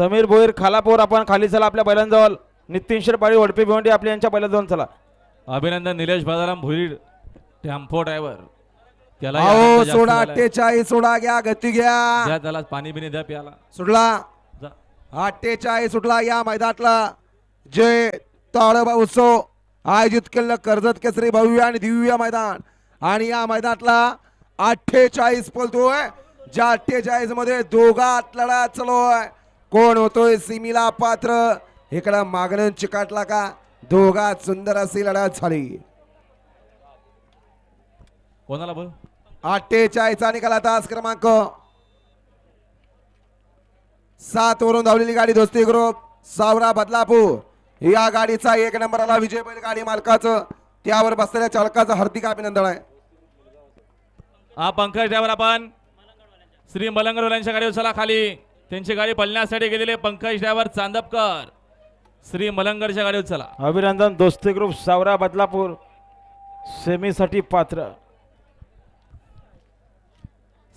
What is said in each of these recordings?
समीर भोईर खालापूर आपण खाली चला आपल्या बैलांजवळ. नितीन शिरपाडी वडपी भिवंडी आपल्या यांच्या बैलांजवळ चला. अभिनंदन निलेश बाजाराम भुईर टेम्पो ड्रायव्हर. त्याला अहो सोडा अठ्ठेचाळीस सोडा घ्या गती घ्या. त्याला पाणी बिनी द्या प्याला सुटला जा. अठ्ठेचाळीस सुटला या मैदानातला. जय ताळबा उत्सव आयोजित केलेलं कर्जत केसरी भव्य आणि दिव्य मैदान. आणि या मैदानातला अठ्ठेचाळीस पलतोय ज्या अठ्ठेचाळीसमध्ये दोघात लढा चालू आहे. कोण होतोय सिमीला पात्र? इकडं मागणं चिकाटला का? दोघात सुंदर अशी लढत झाली. कोणाला बोल? अठ्ठेचाळीसचा निकाला तास क्रमांक. सात वरून धावलेली गाडी दोस्ती ग्रुप सावरा बदलापूर. या गाडीचा एक नंबरला विजय बैल गाडी मालकाचं त्यावर बसलेल्या चालकाचं हार्दिक अभिनंदन आहे. हा पंकज ड्रायव्हर आपण श्री मलंगरवाल्यांच्या गाडीवर चला खाली. त्यांची गाडी पळण्यासाठी गेलेले पंकज ड्रायव्हर चांदपकर. श्री मलंगरच्या गाडीवर चला. अभिनंदन दोस्ती ग्रुप सावरा बदलापूर. सेमीसाठी पात्र.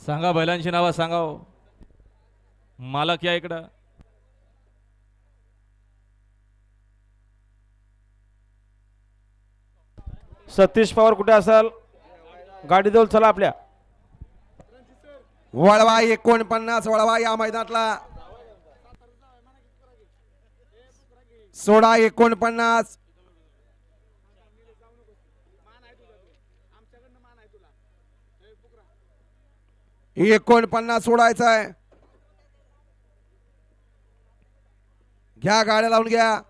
सांगा बैलांची नावं सांगा हो. मालक या इकडं. सतीश पवार कुठे असाल? गाडीजवळ चला आपल्या. वळवा एकोणपन्नास वळवा या मैदानातला. सोळा एकोणपन्नास. एकोणपन्नास सोडायचा आहे घ्या गाड्या लावून घ्या.